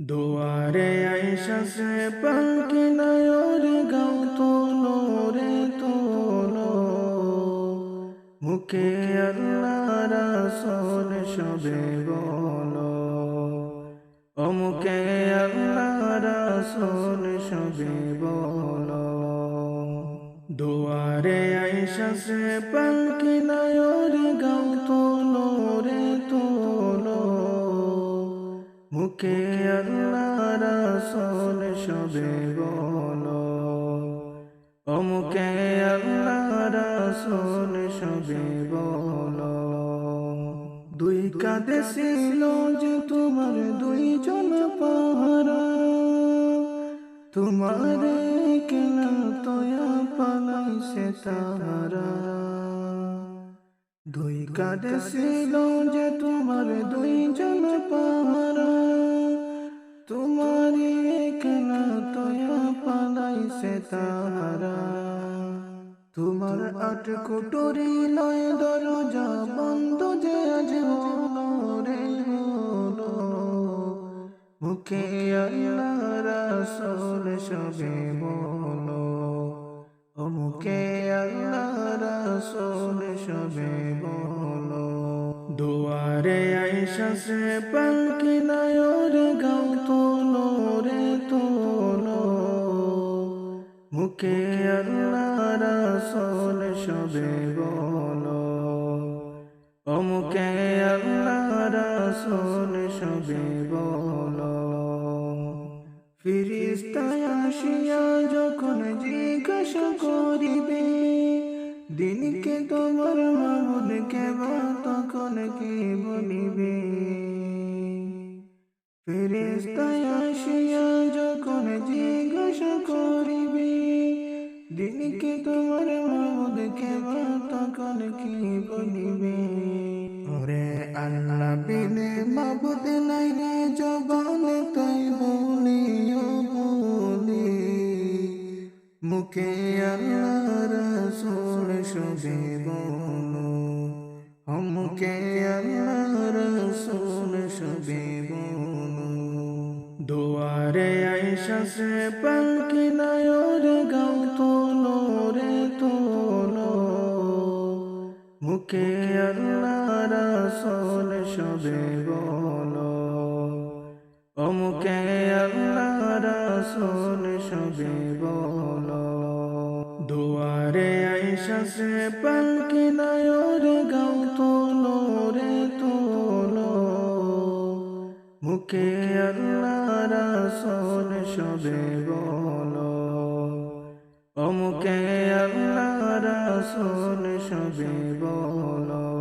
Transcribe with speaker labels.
Speaker 1: দুয়ারে আইসা সে পালকি নয়র গাও তোলো রে তোলো। মুখে আল্লাহ রাসূল সবে বলো। ও মুখে আল্লাহ রাসূল সবে বলো। দুয়ারে আইসা সে পালকি রাসূল সবে বলো। মুখে আল্লাহ রাসূল সবে বলো। দুই কাঁধে ছিল যে তোমার দুই জন পাহারা। তোমার কেনা তোয়া পালাইছে তাহারা। দুই কাঁধে ছিল যে তোমার দুই জন পাহারা। তোমার আট কুটুরি নয় দরজা বন্ধ যে আজ রে মুখে আল্লাহ রাসূল সবে বলো। ও মুখে আল্লাহ রাসূল সবে বলো। দুয়ারে আইসা সে পালকি নায়র গাও সবে বলো। অমুকে আল্লাহ রাসূল সবে বলো। ফিরিস্তায় আসিয়া যখন জিজ্ঞাসা করিবে, দিনকে তোমার মামুদকে বা তখন কি বলিবে? ফেরেস্তায় আসিয়া যখন জিজ্ঞাসা করিবে, দিনকে তোমার তখন কি বলিবে, ওরে আল্লাহ, বিনে মাবুদ নাই রে জবানে তাই বলিও বলি। মুখে আল্লাহ রসুল সবে বলো। আল্লাহ রসুল বলো। দুয়ারে আইসা সে পালকি নায়র মুখে আল্লাহ রাসূল বলো। মুখে আল্লাহ রাসূল সবে বলো। দুয়ারে আইসা সে পালকি নায়র গাও তোলো রে তোলো। মুখে আল্লাহ রাসূল সবে বলো। মুখে আল্লাহ রসুল সবে বলো।